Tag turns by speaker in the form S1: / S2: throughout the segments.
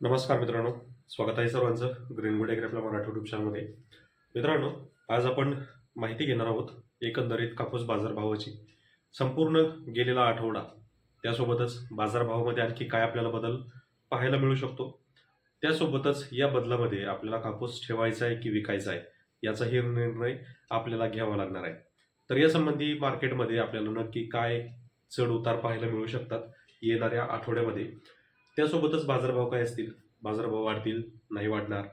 S1: नमस्कार मित्रांनो स्वागत आहे सर्वांचं ग्रीन गुड ॲग्री आपल्या मराठी युट्यूब चॅनलमध्ये मित्रांनो आज आपण माहिती घेणार आहोत एकंदरीत कापूस बाजारभावाची. संपूर्ण गेलेला आठवडा त्यासोबतच बाजारभावामध्ये आणखी काय आपल्याला बदल पाहायला मिळू शकतो? त्यासोबतच या बदलामध्ये आपल्याला कापूस ठेवायचा आहे की विकायचा आहे याचाही निर्णय आपल्याला घ्यावा लागणार आहे. तर यासंबंधी मार्केटमध्ये आपल्याला नक्की काय चढ उतार पाहायला मिळू शकतात येणाऱ्या आठवड्यामध्ये? त्यासोबतच बाजारभाव काय असतील? बाजारभाव वाढतील नाही वाढणार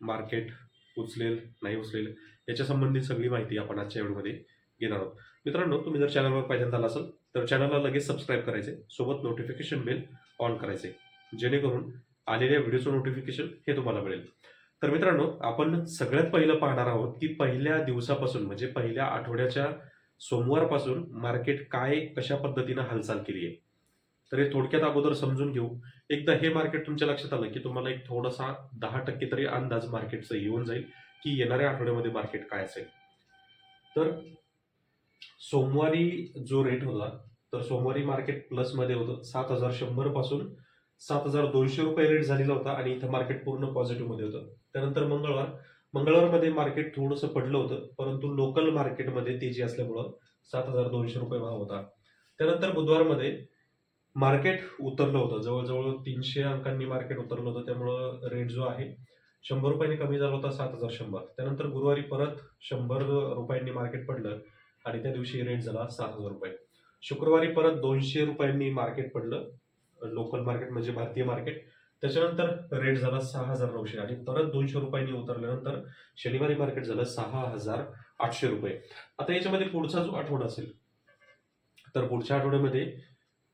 S1: मार्केट उचलेल नाही उचलेल याच्या संबंधित सगळी माहिती आपण आजच्या व्हिडिओमध्ये घेणार आहोत. मित्रांनो तुम्ही जर चॅनलवर पहिल्यांदा आला असाल तर चॅनलला लगेच सबस्क्राईब करायचे सोबत नोटिफिकेशन बेल ऑन करायचे जेणेकरून आलेल्या व्हिडिओचं नोटिफिकेशन हे तुम्हाला मिळेल. तर मित्रांनो आपण सगळ्यात पहिलं पाहणार आहोत की पहिल्या दिवसापासून म्हणजे पहिल्या आठवड्याच्या सोमवारपासून मार्केट काय कशा पद्धतीनं हालचाल केली आहे तर हे थोडक्यात अगोदर समजून घेऊ. एकदा हे मार्केट तुमच्या लक्षात आलं की तुम्हाला एक थोडासा दहा टक्के तरी अंदाज मार्केटचं येऊन जाईल की येणाऱ्या आठवड्यामध्ये मार्केट काय असेल. तर सोमवारी जो रेट होता तर सोमवारी मार्केट प्लसमध्ये होतं. सात हजार शंभरपासून सात हजार दोनशे रुपये रेट झालेला होता आणि इथं मार्केट पूर्ण पॉझिटिव्हमध्ये होतं. त्यानंतर मंगळवार मंगळवारमध्ये मार्केट थोडंसं पडलं होतं परंतु लोकल मार्केटमध्ये तेजी असल्यामुळं सात हजार दोनशे रुपये भाव होता. त्यानंतर बुधवारमध्ये मार्केट उतरलं होतं. जवळजवळ तीनशे अंकांनी मार्केट उतरलं होतं. त्यामुळं रेट जो आहे शंभर रुपयांनी कमी झाला होता सात हजार शंभर. त्यानंतर गुरुवारी परत शंभर रुपयांनी मार्केट पडलं आणि त्या दिवशी रेट झाला सात हजार रुपये. शुक्रवारी परत दोनशे रुपयांनी मार्केट पडलं लोकल मार्केट म्हणजे भारतीय मार्केट त्याच्यानंतर रेट झाला सहा हजार नऊशे आणि परत दोनशे रुपयांनी उतरल्यानंतर शनिवारी मार्केट झालं सहा हजार आठशे रुपये. आता याच्यामध्ये पुढचा जो आठवडा असेल तर पुढच्या आठवड्यामध्ये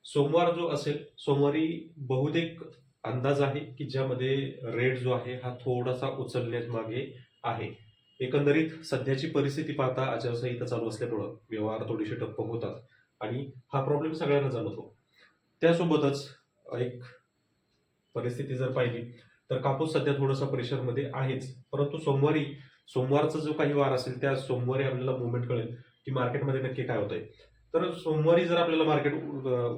S1: सोमवार जो असेल सोमवारी बहुतेक अंदाज आहे की ज्यामध्ये रेट जो आहे हा थोडासा उचलण्यात मागे आहे. एकंदरीत सध्याची परिस्थिती पाहता आचारसंहिता चालू असल्यामुळं व्यवहार थोडेसे टप्प होतात आणि हा प्रॉब्लेम सगळ्यांना जाणवतो. त्यासोबतच एक परिस्थिती जर पाहिली तर कापूस सध्या थोडंसं प्रेशरमध्ये आहेच. परंतु सोमवारी सोमवारचा जो काही वार असेल त्या सोमवारी आपल्याला मुवमेंट कळेल की मार्केटमध्ये नक्की काय होतंय. तर सोमवारी जर आपल्याला मार्केट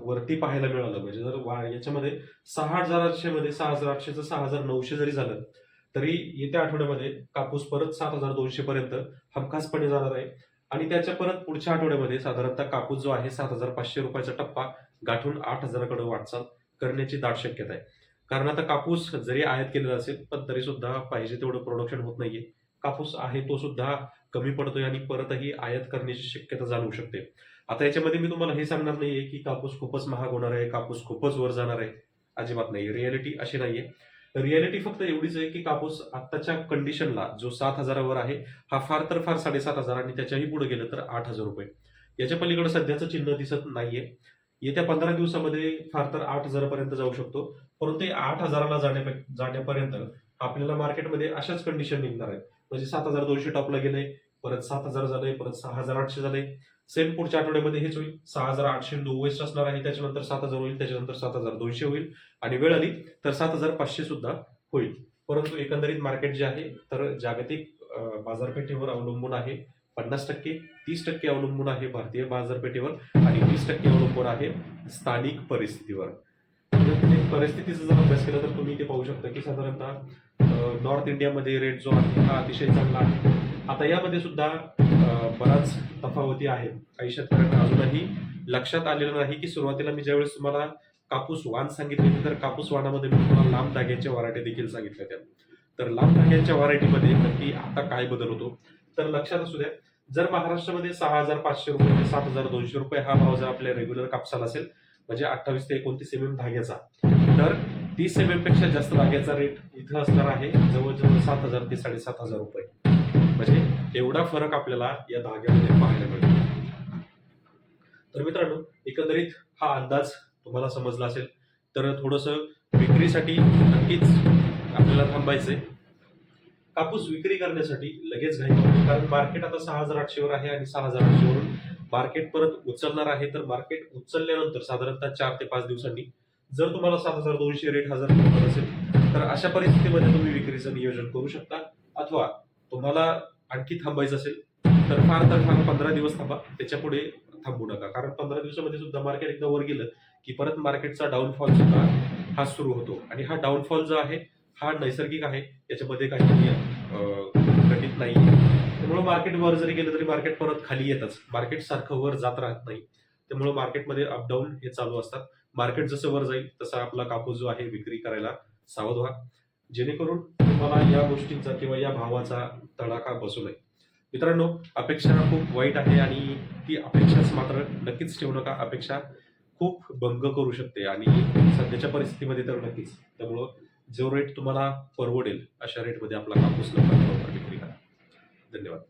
S1: वरती पाहायला मिळालं पाहिजे जर वा- याच्यामध्ये सहा हजार आठशे मध्ये सहा हजार आठशेचं सहा हजार नऊशे जरी झालं तरी येत्या आठवड्यामध्ये कापूस परत सात हजार दोनशे पर्यंत हमखासपणे जाणार आहे. आणि त्याच्या परत पुढच्या आठवड्यामध्ये साधारणतः कापूस जो आहे सात हजार पाचशे रुपयाचा टप्पा गाठून आठ हजाराकडे वाटचाल करण्याची दाट शक्यता आहे. कारण आता कापूस जरी आयात केलेला असेल पण तरी सुद्धा पाहिजे तेवढं प्रोडक्शन होत नाहीये. कापूस आहे तो सुद्धा कमी पडतोय आणि परतही आयात करण्याची शक्यता जाणवू शकते. आता याच्यामध्ये मी तुम्हाला हे सांगणार नाहीये की कापूस खूपच महाग होणार आहे कापूस खूपच वर जाणार आहे. अजिबात नाही रियालिटी अशी नाहीये. रियालिटी फक्त एवढीच आहे की कापूस आत्ताच्या कंडिशनला जो सात हजारावर आहे हा फार तर फार साडेसात हजार आणि त्याच्याही पुढे गेलं तर आठ हजार रुपये. याच्या पलीकडे सध्याचं चिन्ह दिसत नाहीये. येत्या पंधरा दिवसामध्ये फार तर आठ हजारापर्यंत जाऊ शकतो. परंतु आठ हजाराला जाण्या जाण्यापर्यंत आपल्याला मार्केटमध्ये अशाच कंडिशन निघणार आहेत. म्हणजे सात हजार दोनशे टॉपला गेले परत सात हजार झाले परत सहा हजार आठशे झाले सेम पुढच्या आठवड्यामध्ये हेच होईल. सहा हजार आठशे नव्वद असणार आहे. त्याच्यानंतर सात हजार होईल त्याच्यानंतर सात हजार दोनशे होईल. आणि वेळ आली तर सात हजार पाचशे सुद्धा होईल. परंतु एकंदरीत मार्केट जे आहे तर जागतिक बाजारपेठेवर अवलंबून आहे. पन्नास टक्के तीस टक्के अवलंबून आहे भारतीय बाजारपेठेवर आणि वीस टक्के अवलंबून आहे स्थानिक परिस्थितीवर. म्हणजे परिस्थितीचा जर अभ्यास केला तर तुम्ही ते पाहू शकता की साधारणतः नॉर्थ इंडियामध्ये रेट जो आहे हा अतिशय चांगला आहे. आता यामध्ये सुद्धा बराच तफावती आहेत काही शेतकऱ्यांना अजूनही लक्षात आलेलं नाही की सुरुवातीला मी ज्यावेळेस तुम्हाला कापूस वाण सांगितले होते, तर कापूस वाणामध्ये मी तुम्हाला लांब धाग्याच्या व्हरायटी देखील सांगितल्या त्या तर लांब धाग्यांच्या व्हरायटीमध्ये नक्की आता काय बदल होतो? तर लक्षात असू द्या जर महाराष्ट्रामध्ये सहा हजार पाचशे रुपये ते सात हजार दोनशे रुपये हा भाव जर आपल्या रेग्युलर कापसाला असेल म्हणजे अठ्ठावीस ते एकोणतीस एम एम धाग्याचा तर तीस एम एमपेक्षा जास्त धाग्याचा रेट इथं असणार आहे जवळजवळ सात हजार ते साडेसात हजार रुपये. म्हणजे एवढा फरक आपल्याला या धाग्यामध्ये पाहायला मिळतो. तर मित्रांनो एकंदरीत हा अंदाज तुम्हाला समजला असेल. तर थोडस विक्रीसाठी नक्कीच आपल्याला थांबायचंय. कापूस विक्री करण्यासाठी लगेच घाई कारण मार्केट आता सहा हजार आठशेवर आहे आणि सहा हजार आठशेवरून मार्केट परत उचलणार आहे. तर मार्केट उचलल्यानंतर साधारणतः चार ते पाच दिवसांनी जर तुम्हाला सात हजार दोनशे रेट हजार असेल तर अशा परिस्थितीमध्ये तुम्ही विक्रीचं नियोजन करू शकता. अथवा तुम्हाला आणखी थांबायचं असेल तर फार तर फार पंधरा दिवस थांबा. त्याच्या पुढे थांबू नका. कारण पंधरा दिवसामध्ये सुद्धा मार्केट एकदा वर गेलं की परत मार्केटचा डाऊनफॉल सुद्धा हा सुरू होतो. आणि हा डाऊनफॉल जो आहे हा नैसर्गिक आहे. याच्यामध्ये काही घटित नाही त्यामुळं मार्केट वर जरी गेलं तरी मार्केट परत खाली येतच. मार्केट सारखं वर जात राहत नाही. त्यामुळं मार्केटमध्ये अपडाऊन हे चालू असतात. मार्केट जसं वर जाईल तसा आपला कापूस जो आहे विक्री करायला सावध व्हा. जेणेकरून तुम्हाला या गोष्टींचा किंवा या भावाचा तडाखा बसू नये. मित्रांनो अपेक्षा खूप वाईट आहे आणि ती अपेक्षाच मात्र नक्कीच ठेवू नका. अपेक्षा खूप भंग करू शकते आणि सध्याच्या परिस्थितीमध्ये तर नक्कीच. त्यामुळं जो रेट तुम्हाला परवडेल अशा रेटमध्ये आपला कापूस लवकरात लवकर विक्री करा. धन्यवाद.